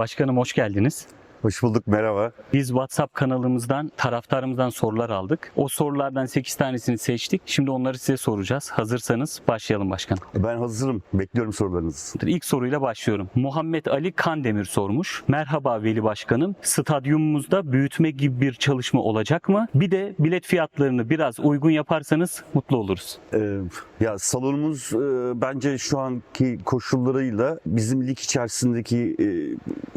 Başkanım hoş geldiniz. Hoş bulduk, merhaba. Biz WhatsApp kanalımızdan taraftarımızdan sorular aldık. O sorulardan 8 tanesini seçtik. Şimdi onları size soracağız. Hazırsanız başlayalım başkanım. Ben hazırım, bekliyorum sorularınızı. İlk soruyla başlıyorum. Muhammed Ali Kandemir sormuş. Merhaba Veli Başkanım. Stadyumumuzda büyütme gibi bir çalışma olacak mı? Bir de bilet fiyatlarını biraz uygun yaparsanız mutlu oluruz. Ee, ya salonumuz e, bence şu anki koşullarıyla bizim lig içerisindeki e,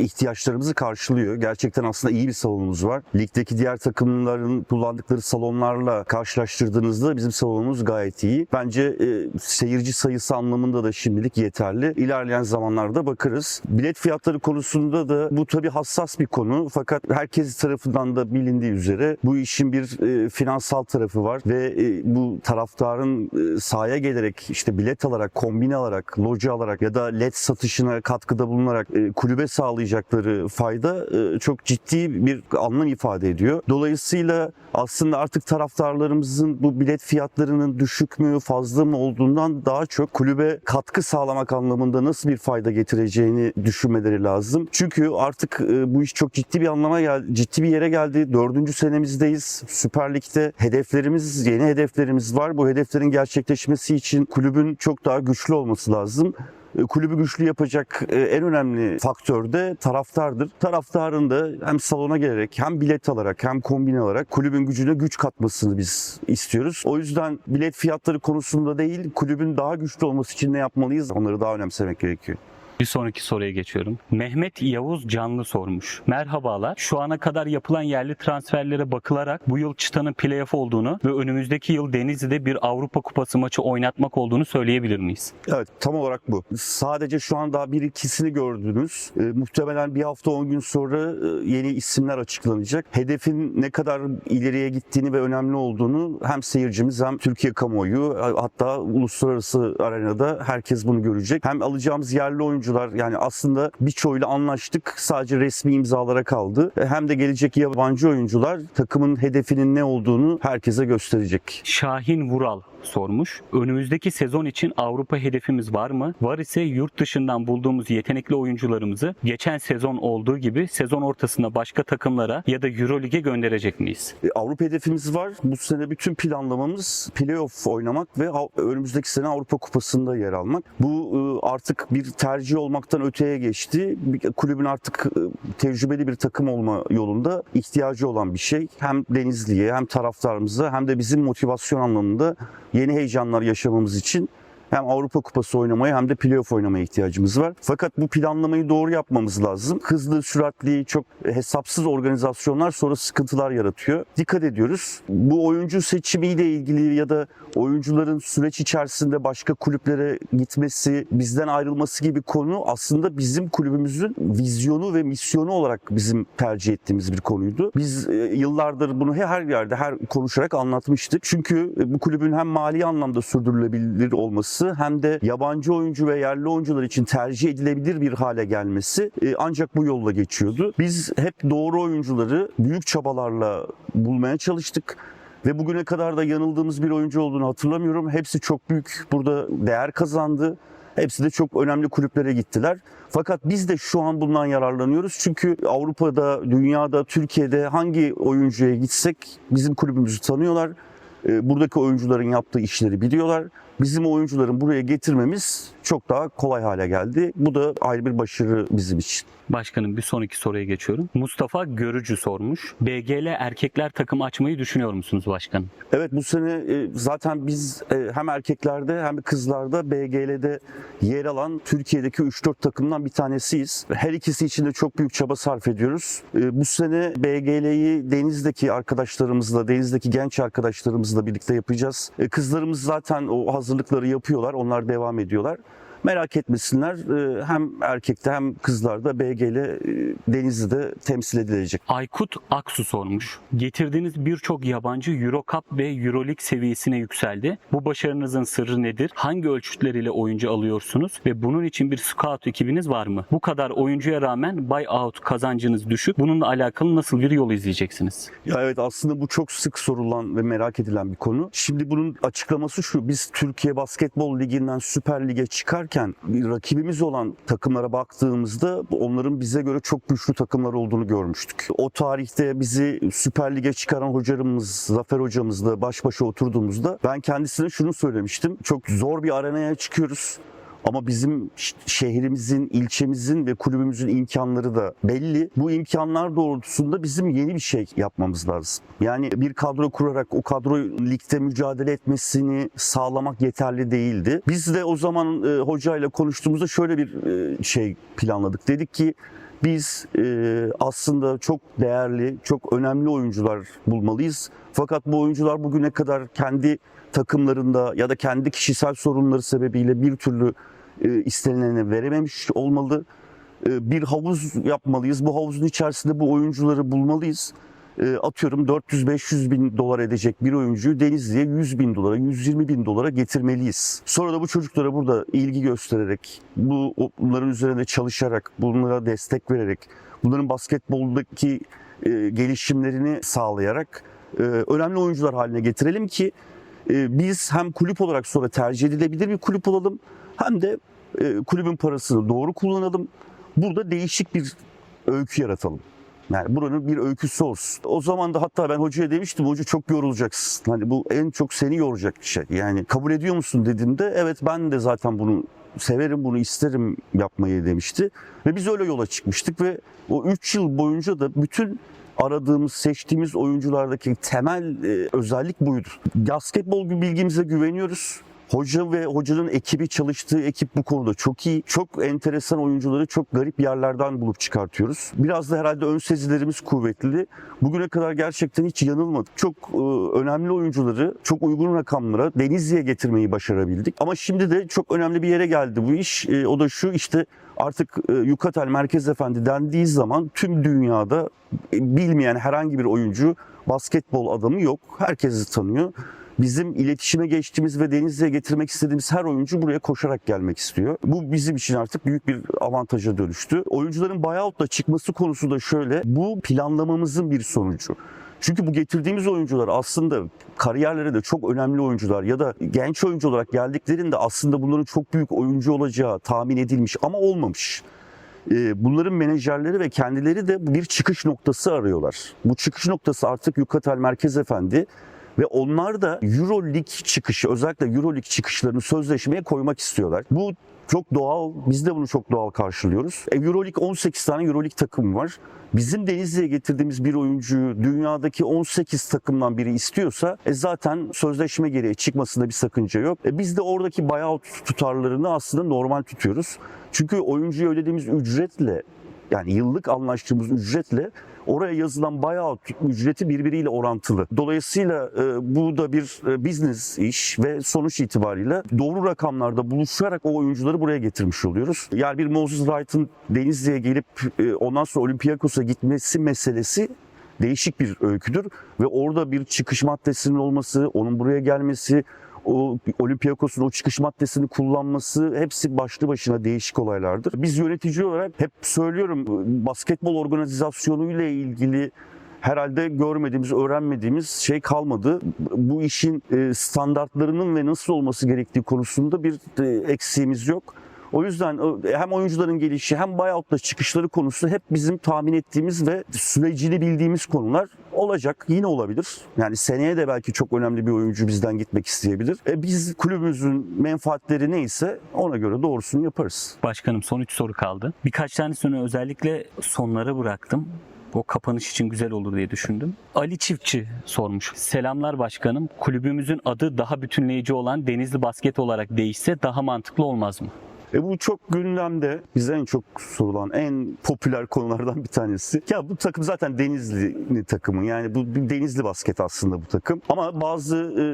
ihtiyaçlarımızı karşılıyor. Gerçekten aslında iyi bir salonumuz var. Ligdeki diğer takımların kullandıkları salonlarla karşılaştırdığınızda bizim salonumuz gayet iyi. Bence e, seyirci sayısı anlamında da şimdilik yeterli. İlerleyen zamanlarda bakarız. Bilet fiyatları konusunda da bu tabii hassas bir konu. Fakat herkes tarafından da bilindiği üzere bu işin bir e, finansal tarafı var ve e, bu taraftarın e, sahaya gelerek işte bilet alarak, kombin alarak, loca alarak ya da led satışına katkıda bulunarak e, kulübe sağlayacakları fayda e, çok ciddi bir anlam ifade ediyor. Dolayısıyla aslında artık taraftarlarımızın bu bilet fiyatlarının düşük mü, fazla mı olduğundan daha çok kulübe katkı sağlamak anlamında nasıl bir fayda getireceğini düşünmeleri lazım. Çünkü artık e, bu iş çok ciddi bir anlama geldi, ciddi bir yere geldi. Dördüncü senemizdeyiz. Süper Lig'de hedeflerimiz, yeni hedeflerimiz var. Bu hedeflerin gerçekleşmesi için kulübün çok daha güçlü olması lazım E, kulübü güçlü yapacak e, en önemli faktör de taraftardır. Taraftarın da hem salona gelerek hem bilet alarak hem kombin alarak kulübün gücüne güç katmasını biz istiyoruz. O yüzden bilet fiyatları konusunda değil kulübün daha güçlü olması için ne yapmalıyız onları daha önemsemek gerekiyor. Bir sonraki soruya geçiyorum. Mehmet Yavuz Canlı sormuş. Merhabalar. Şu ana kadar yapılan yerli transferlere bakılarak bu yıl Çıta'nın playoff olduğunu ve önümüzdeki yıl Denizli'de bir Avrupa Kupası maçı oynatmak olduğunu söyleyebilir miyiz? Evet tam olarak bu. Sadece şu an daha bir ikisini gördünüz. E, muhtemelen bir hafta 10 gün sonra e, yeni isimler açıklanacak. Hedefin ne kadar ileriye gittiğini ve önemli olduğunu hem seyircimiz hem Türkiye kamuoyu hatta uluslararası arenada herkes bunu görecek. Hem alacağımız yerli oyuncular yani aslında birçoğuyla anlaştık. Sadece resmi imzalara kaldı. E, Hem de gelecek yabancı oyuncular takımın hedefinin ne olduğunu herkese gösterecek. Şahin Vural sormuş. Önümüzdeki sezon için Avrupa hedefimiz var mı? Var ise yurt dışından bulduğumuz yetenekli oyuncularımızı geçen sezon olduğu gibi sezon ortasında başka takımlara ya da Eurolig'e gönderecek miyiz? E, Avrupa hedefimiz var. Bu sene bütün planlamamız playoff oynamak ve önümüzdeki sene Avrupa Kupası'nda yer almak. Bu e, artık bir tercih olmaktan öteye geçti. Kulübün artık e, tecrübeli bir takım olma yolunda ihtiyacı olan bir şey. Hem Denizli'ye hem taraftarımıza hem de bizim motivasyon anlamında yeni heyecanlar yaşamamız için hem Avrupa Kupası oynamaya hem de playoff oynamaya ihtiyacımız var. Fakat bu planlamayı doğru yapmamız lazım. Hızlı, süratli, çok hesapsız organizasyonlar sonra sıkıntılar yaratıyor. Dikkat ediyoruz. Bu oyuncu seçimiyle ilgili ya da oyuncuların süreç içerisinde başka kulüplere gitmesi, bizden ayrılması gibi konu aslında bizim kulübümüzün vizyonu ve misyonu olarak bizim tercih ettiğimiz bir konuydu. Biz e, yıllardır bunu her yerde her konuşarak anlatmıştık. Çünkü e, bu kulübün hem mali anlamda sürdürülebilir olması hem de yabancı oyuncu ve yerli oyuncular için tercih edilebilir bir hale gelmesi e, ancak bu yolla geçiyordu. Biz hep doğru oyuncuları büyük çabalarla bulmaya çalıştık. Ve bugüne kadar da yanıldığımız bir oyuncu olduğunu hatırlamıyorum. Hepsi çok büyük burada değer kazandı. Hepsi de çok önemli kulüplere gittiler. Fakat biz de şu an bundan yararlanıyoruz. Çünkü Avrupa'da, dünyada, Türkiye'de hangi oyuncuya gitsek bizim kulübümüzü tanıyorlar. Ee, Buradaki oyuncuların yaptığı işleri biliyorlar. Bizim oyuncuların buraya getirmemiz çok daha kolay hale geldi. Bu da ayrı bir başarı bizim için. Başkanım bir sonraki soruya geçiyorum. Mustafa Görücü sormuş. BGL erkekler takım açmayı düşünüyor musunuz başkanım? Evet bu sene e, zaten biz e, hem erkeklerde hem kızlarda BGL'de yer alan Türkiye'deki 3-4 takımdan bir tanesiyiz. Her ikisi için de çok büyük çaba sarf ediyoruz. E, Bu sene BGL'yi Deniz'deki arkadaşlarımızla, Deniz'deki genç arkadaşlarımızla birlikte yapacağız. Kızlarımız zaten o hazırlıkları yapıyorlar, onlar devam ediyorlar. Merak etmesinler e, hem erkekte hem kızlarda BGL e, Denizli'de temsil edilecek. Aykut Aksu sormuş. Getirdiğiniz birçok yabancı Euro Cup ve Euroleague seviyesine yükseldi. Bu başarınızın sırrı nedir? Hangi ölçütleriyle oyuncu alıyorsunuz? Ve bunun için bir scout ekibiniz var mı? Bu kadar oyuncuya rağmen buyout kazancınız düşük. Bununla alakalı nasıl bir yol izleyeceksiniz? Ya evet aslında bu çok sık sorulan ve merak edilen bir konu. Şimdi bunun açıklaması şu. Biz Türkiye Basketbol Ligi'nden Süper Lig'e çıkarken oynarken rakibimiz olan takımlara baktığımızda onların bize göre çok güçlü takımlar olduğunu görmüştük. O tarihte bizi Süper Lig'e çıkaran hocalarımız, Zafer hocamızla baş başa oturduğumuzda ben kendisine şunu söylemiştim. Çok zor bir arenaya çıkıyoruz. Ama bizim şehrimizin, ilçemizin ve kulübümüzün imkanları da belli. Bu imkanlar doğrultusunda bizim yeni bir şey yapmamız lazım. Yani bir kadro kurarak o kadro ligde mücadele etmesini sağlamak yeterli değildi. Biz de o zaman e, hocayla konuştuğumuzda şöyle bir e, şey planladık. Dedik ki biz e, aslında çok değerli, çok önemli oyuncular bulmalıyız. Fakat bu oyuncular bugüne kadar kendi takımlarında ya da kendi kişisel sorunları sebebiyle bir türlü e, verememiş olmalı. E, bir havuz yapmalıyız. Bu havuzun içerisinde bu oyuncuları bulmalıyız. E, atıyorum 400-500 bin dolar edecek bir oyuncuyu Denizli'ye 100 bin dolara, 120 bin dolara getirmeliyiz. Sonra da bu çocuklara burada ilgi göstererek, bu bunların üzerinde çalışarak, bunlara destek vererek, bunların basketboldaki e, gelişimlerini sağlayarak önemli oyuncular haline getirelim ki biz hem kulüp olarak sonra tercih edilebilir bir kulüp olalım hem de e, kulübün parasını doğru kullanalım. Burada değişik bir öykü yaratalım. Yani buranın bir öyküsü olsun. O zaman da hatta ben hocaya demiştim hoca çok yorulacaksın. Hani bu en çok seni yoracak bir şey. Yani kabul ediyor musun dediğimde evet ben de zaten bunu severim bunu isterim yapmayı demişti. Ve biz öyle yola çıkmıştık ve o 3 yıl boyunca da bütün aradığımız, seçtiğimiz oyunculardaki temel e, özellik buydu. Basketbol bilgimize güveniyoruz. Hoca ve hocanın ekibi çalıştığı ekip bu konuda çok iyi. Çok enteresan oyuncuları çok garip yerlerden bulup çıkartıyoruz. Biraz da herhalde ön sezilerimiz kuvvetli. Bugüne kadar gerçekten hiç yanılmadık. Çok e, önemli oyuncuları çok uygun rakamlara Denizli'ye getirmeyi başarabildik. Ama şimdi de çok önemli bir yere geldi bu iş. E, o da şu işte artık e, Yukatel Merkez Efendi dendiği zaman tüm dünyada e, bilmeyen herhangi bir oyuncu basketbol adamı yok. Herkesi tanıyor. Bizim iletişime geçtiğimiz ve Denizli'ye getirmek istediğimiz her oyuncu buraya koşarak gelmek istiyor. Bu bizim için artık büyük bir avantaja dönüştü. Oyuncuların buyout'la çıkması konusu da şöyle. Bu planlamamızın bir sonucu. Çünkü bu getirdiğimiz oyuncular aslında kariyerleri de çok önemli oyuncular ya da genç oyuncu olarak geldiklerinde aslında bunların çok büyük oyuncu olacağı tahmin edilmiş ama olmamış. Ee, Bunların menajerleri ve kendileri de bir çıkış noktası arıyorlar. Bu çıkış noktası artık Yukatel Merkez Efendi ve onlar da Euro Lig çıkışı özellikle Euro Lig çıkışlarını sözleşmeye koymak istiyorlar. Bu çok doğal. Biz de bunu çok doğal karşılıyoruz. E, Euro Lig 18 tane Euro Lig takım var. Bizim Denizli'ye getirdiğimiz bir oyuncuyu dünyadaki 18 takımdan biri istiyorsa e, zaten sözleşme gereği çıkmasında bir sakınca yok. E, biz de oradaki buyout tutarlarını aslında normal tutuyoruz. Çünkü oyuncuya ödediğimiz ücretle yani yıllık anlaştığımız ücretle oraya yazılan buyout ücreti birbiriyle orantılı. Dolayısıyla e, bu da bir e, business iş ve sonuç itibariyle doğru rakamlarda buluşarak o oyuncuları buraya getirmiş oluyoruz. Yani bir Moses Wright'ın Denizli'ye gelip e, ondan sonra Olympiakos'a gitmesi meselesi değişik bir öyküdür ve orada bir çıkış maddesinin olması, onun buraya gelmesi, o Olympiakos'un o çıkış maddesini kullanması hepsi başlı başına değişik olaylardır. Biz yönetici olarak hep söylüyorum basketbol organizasyonu ile ilgili herhalde görmediğimiz, öğrenmediğimiz şey kalmadı. Bu işin e, standartlarının ve nasıl olması gerektiği konusunda bir e, eksiğimiz yok. O yüzden e, hem oyuncuların gelişi hem buyout'la çıkışları konusu hep bizim tahmin ettiğimiz ve sürecini bildiğimiz konular olacak. Yine olabilir. Yani seneye de belki çok önemli bir oyuncu bizden gitmek isteyebilir. E biz kulübümüzün menfaatleri neyse ona göre doğrusunu yaparız. Başkanım son 3 soru kaldı. Birkaç tanesini özellikle sonlara bıraktım. O kapanış için güzel olur diye düşündüm. Ali Çiftçi sormuş. Selamlar başkanım. Kulübümüzün adı daha bütünleyici olan Denizli Basket olarak değişse daha mantıklı olmaz mı? E bu çok gündemde. Bize en çok sorulan, en popüler konulardan bir tanesi. Ya bu takım zaten Denizli takımı. Yani bu bir Denizli basket aslında bu takım. Ama bazı e,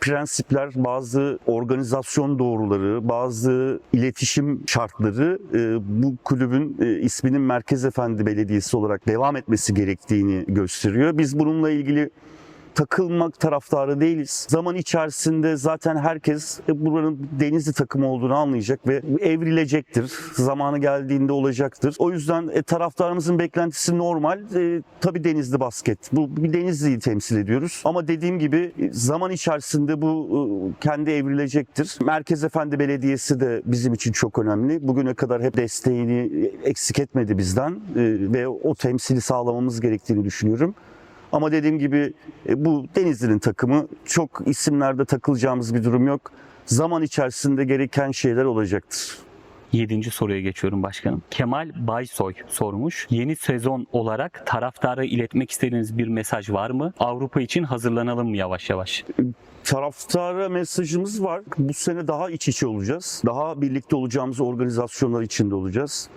prensipler, bazı organizasyon doğruları, bazı iletişim şartları e, bu kulübün e, isminin Merkez Efendi Belediyesi olarak devam etmesi gerektiğini gösteriyor. Biz bununla ilgili takılmak taraftarı değiliz. Zaman içerisinde zaten herkes e, buranın Denizli takımı olduğunu anlayacak ve evrilecektir. Zamanı geldiğinde olacaktır. O yüzden e, taraftarımızın beklentisi normal. E, tabii Denizli basket. Bu bir Denizli'yi temsil ediyoruz. Ama dediğim gibi e, zaman içerisinde bu e, kendi evrilecektir. Merkez Efendi Belediyesi de bizim için çok önemli. Bugüne kadar hep desteğini eksik etmedi bizden e, ve o temsili sağlamamız gerektiğini düşünüyorum. Ama dediğim gibi e, bu Denizli'nin takımı çok isimlerde takılacağımız bir durum yok. Zaman içerisinde gereken şeyler olacaktır. Yedinci soruya geçiyorum başkanım. Kemal Baysoy sormuş. Yeni sezon olarak taraftara iletmek istediğiniz bir mesaj var mı? Avrupa için hazırlanalım mı yavaş yavaş? Taraftara mesajımız var. Bu sene daha iç içe olacağız. Daha birlikte olacağımız organizasyonlar içinde olacağız.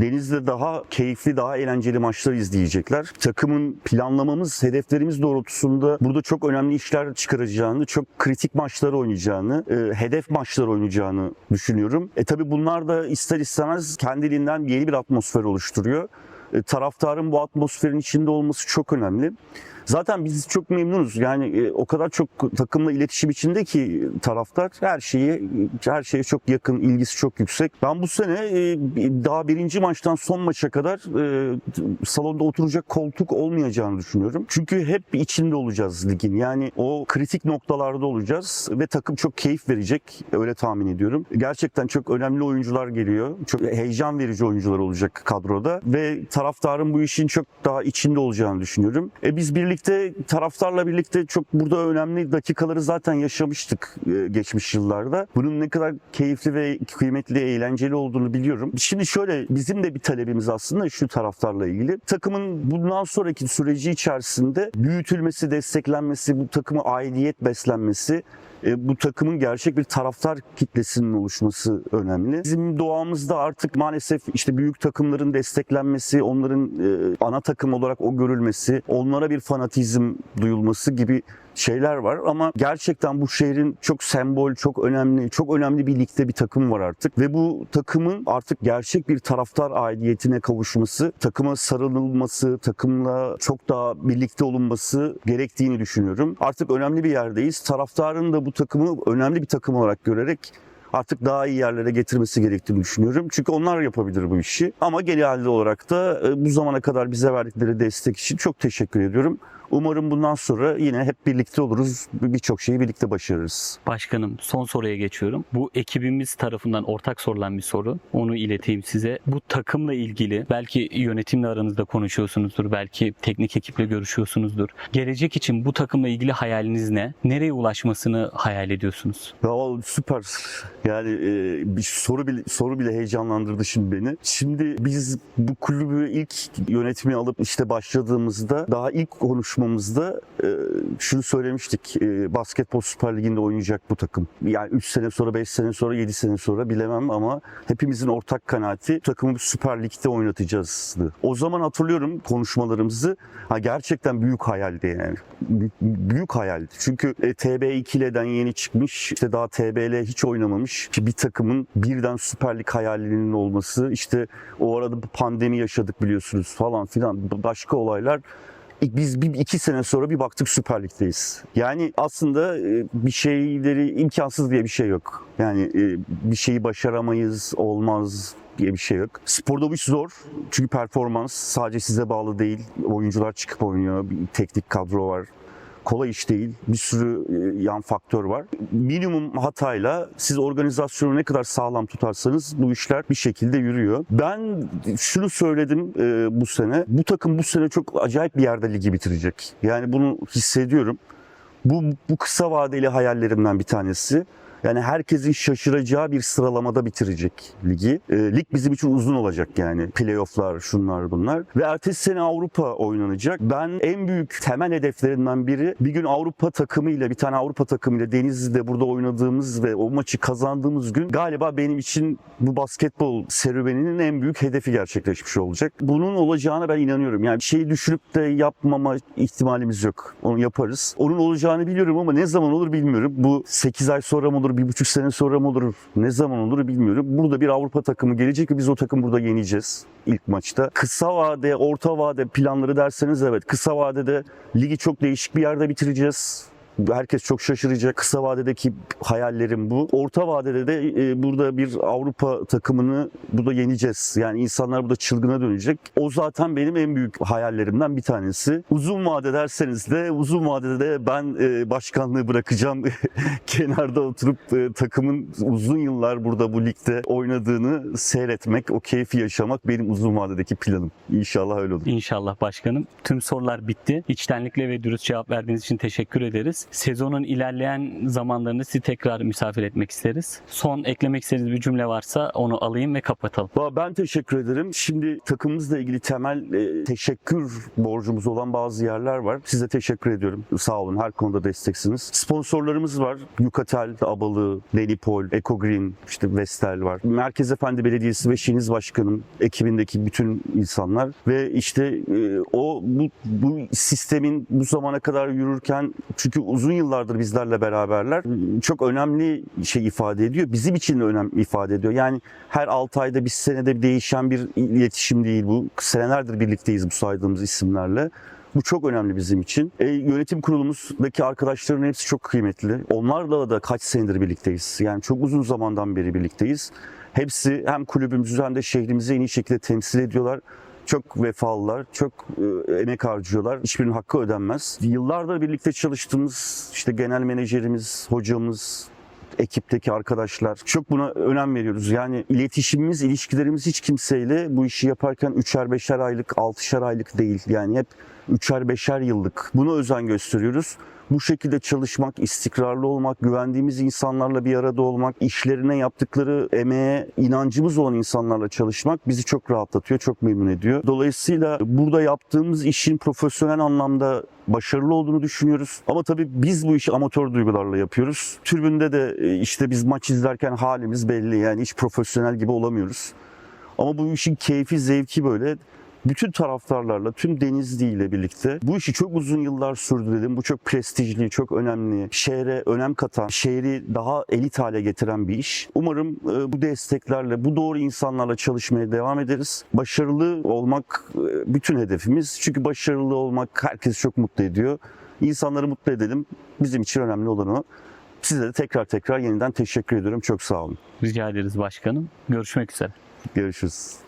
Deniz'de daha keyifli, daha eğlenceli maçlar izleyecekler. Takımın planlamamız, hedeflerimiz doğrultusunda burada çok önemli işler çıkaracağını, çok kritik maçlar oynayacağını, e, hedef maçlar oynayacağını düşünüyorum. E tabi bunlar da ister istemez kendiliğinden yeni bir atmosfer oluşturuyor. E, taraftarın bu atmosferin içinde olması çok önemli. Zaten biz çok memnunuz. Yani e, o kadar çok takımla iletişim içinde ki taraftar her şeyi her şeye çok yakın, ilgisi çok yüksek. Ben bu sene e, daha birinci maçtan son maça kadar e, salonda oturacak koltuk olmayacağını düşünüyorum. Çünkü hep içinde olacağız ligin. Yani o kritik noktalarda olacağız ve takım çok keyif verecek. Öyle tahmin ediyorum. Gerçekten çok önemli oyuncular geliyor. Çok heyecan verici oyuncular olacak kadroda ve taraftarın bu işin çok daha içinde olacağını düşünüyorum. E biz birlikte taraftarla birlikte çok burada önemli dakikaları zaten yaşamıştık e, geçmiş yıllarda. Bunun ne kadar keyifli ve kıymetli, eğlenceli olduğunu biliyorum. Şimdi şöyle bizim de bir talebimiz aslında şu taraftarla ilgili. Takımın bundan sonraki süreci içerisinde büyütülmesi, desteklenmesi, bu takımı aidiyet beslenmesi bu takımın gerçek bir taraftar kitlesinin oluşması önemli. Bizim doğamızda artık maalesef işte büyük takımların desteklenmesi, onların e, ana takım olarak o görülmesi, onlara bir fanatizm duyulması gibi şeyler var ama gerçekten bu şehrin çok sembol, çok önemli, çok önemli bir ligde bir takım var artık ve bu takımın artık gerçek bir taraftar aidiyetine kavuşması, takıma sarılılması, takımla çok daha birlikte olunması gerektiğini düşünüyorum. Artık önemli bir yerdeyiz. Taraftarın da bu takımı önemli bir takım olarak görerek artık daha iyi yerlere getirmesi gerektiğini düşünüyorum. Çünkü onlar yapabilir bu işi. Ama genelde olarak da e, bu zamana kadar bize verdikleri destek için çok teşekkür ediyorum. Umarım bundan sonra yine hep birlikte oluruz. Birçok şeyi birlikte başarırız. Başkanım son soruya geçiyorum. Bu ekibimiz tarafından ortak sorulan bir soru. Onu ileteyim size. Bu takımla ilgili belki yönetimle aranızda konuşuyorsunuzdur. Belki teknik ekiple görüşüyorsunuzdur. Gelecek için bu takımla ilgili hayaliniz ne? Nereye ulaşmasını hayal ediyorsunuz? Ya süper. Yani e, bir soru bile soru bile heyecanlandırdı şimdi beni. Şimdi biz bu kulübü ilk yönetmeye alıp işte başladığımızda daha ilk konuşmamızda e, şunu söylemiştik. E, basketbol Süper Ligi'nde oynayacak bu takım. Yani 3 sene sonra, 5 sene sonra, 7 sene sonra bilemem ama hepimizin ortak kanaati takımı Süper Lig'de oynatacağızdı. O zaman hatırlıyorum konuşmalarımızı. Ha gerçekten büyük hayaldi yani. Büyük, hayaldi. Çünkü e, TB2'leden yeni çıkmış, işte daha TBL hiç oynamamış bir takımın birden Süper Lig hayalinin olması, işte o arada pandemi yaşadık biliyorsunuz falan filan başka olaylar. Biz bir iki sene sonra bir baktık Süper Lig'deyiz. Yani aslında e, bir şeyleri imkansız diye bir şey yok. Yani e, bir şeyi başaramayız, olmaz diye bir şey yok. Sporda bu iş zor. Çünkü performans sadece size bağlı değil. Oyuncular çıkıp oynuyor. Bir teknik kadro var kolay iş değil. Bir sürü e, yan faktör var. Minimum hatayla siz organizasyonu ne kadar sağlam tutarsanız bu işler bir şekilde yürüyor. Ben şunu söyledim e, bu sene. Bu takım bu sene çok acayip bir yerde ligi bitirecek. Yani bunu hissediyorum. Bu, bu kısa vadeli hayallerimden bir tanesi. Yani herkesin şaşıracağı bir sıralamada bitirecek ligi. E, lig bizim için uzun olacak yani. Playoff'lar, şunlar bunlar. Ve ertesi sene Avrupa oynanacak. Ben en büyük temel hedeflerimden biri bir gün Avrupa takımıyla, bir tane Avrupa takımıyla Denizli'de burada oynadığımız ve o maçı kazandığımız gün galiba benim için bu basketbol serüveninin en büyük hedefi gerçekleşmiş olacak. Bunun olacağına ben inanıyorum. Yani bir şeyi düşünüp de yapmama ihtimalimiz yok. Onu yaparız. Onun olacağını biliyorum ama ne zaman olur bilmiyorum. Bu 8 ay sonra mı olur, olur, bir buçuk sene sonra mı olur, ne zaman olur bilmiyorum. Burada bir Avrupa takımı gelecek ve biz o takım burada yeneceğiz ilk maçta. Kısa vade, orta vade planları derseniz evet. Kısa vadede ligi çok değişik bir yerde bitireceğiz. Herkes çok şaşıracak. Kısa vadedeki hayallerim bu. Orta vadede de e, burada bir Avrupa takımını burada yeneceğiz. Yani insanlar burada çılgına dönecek. O zaten benim en büyük hayallerimden bir tanesi. Uzun vade derseniz de uzun vadede de ben e, başkanlığı bırakacağım. Kenarda oturup e, takımın uzun yıllar burada bu ligde oynadığını seyretmek, o keyfi yaşamak benim uzun vadedeki planım. İnşallah öyle olur. İnşallah başkanım. Tüm sorular bitti. İçtenlikle ve dürüst cevap verdiğiniz için teşekkür ederiz. Sezonun ilerleyen zamanlarını sizi tekrar misafir etmek isteriz. Son eklemek istediğiniz bir cümle varsa onu alayım ve kapatalım. Ben teşekkür ederim. Şimdi takımımızla ilgili temel e, teşekkür borcumuz olan bazı yerler var. Size teşekkür ediyorum. Sağ olun. Her konuda desteksiniz. Sponsorlarımız var. Yukatel, Abalı, Denipol, Eco Green, işte Vestel var. Merkez Efendi Belediyesi ve Şeniz Başkanım, ekibindeki bütün insanlar ve işte e, o bu, bu sistemin bu zamana kadar yürürken çünkü uzun yıllardır bizlerle beraberler çok önemli şey ifade ediyor. Bizim için de önem ifade ediyor. Yani her 6 ayda bir senede bir değişen bir iletişim değil bu. Senelerdir birlikteyiz bu saydığımız isimlerle. Bu çok önemli bizim için. E, yönetim kurulumuzdaki arkadaşların hepsi çok kıymetli. Onlarla da kaç senedir birlikteyiz. Yani çok uzun zamandan beri birlikteyiz. Hepsi hem kulübümüzü hem de şehrimizi en iyi şekilde temsil ediyorlar. Çok vefalılar, çok e, emek harcıyorlar. Hiçbirinin hakkı ödenmez. Yıllardır birlikte çalıştığımız işte genel menajerimiz, hocamız, ekipteki arkadaşlar çok buna önem veriyoruz. Yani iletişimimiz, ilişkilerimiz hiç kimseyle bu işi yaparken üçer beşer aylık, altışar aylık değil. Yani hep üçer beşer yıllık. Buna özen gösteriyoruz. Bu şekilde çalışmak, istikrarlı olmak, güvendiğimiz insanlarla bir arada olmak, işlerine yaptıkları emeğe inancımız olan insanlarla çalışmak bizi çok rahatlatıyor, çok memnun ediyor. Dolayısıyla burada yaptığımız işin profesyonel anlamda başarılı olduğunu düşünüyoruz. Ama tabii biz bu işi amatör duygularla yapıyoruz. Tribünde de e, işte biz maç izlerken halimiz belli yani hiç profesyonel gibi olamıyoruz. Ama bu işin keyfi, zevki böyle bütün taraftarlarla, tüm Denizli ile birlikte bu işi çok uzun yıllar sürdürelim. Bu çok prestijli, çok önemli, şehre önem katan, şehri daha elit hale getiren bir iş. Umarım e, bu desteklerle, bu doğru insanlarla çalışmaya devam ederiz. Başarılı olmak e, bütün hedefimiz. Çünkü başarılı olmak herkesi çok mutlu ediyor. İnsanları mutlu edelim. Bizim için önemli olan o. Size de tekrar tekrar yeniden teşekkür ediyorum. Çok sağ olun. Rica ederiz başkanım. Görüşmek üzere. Görüşürüz.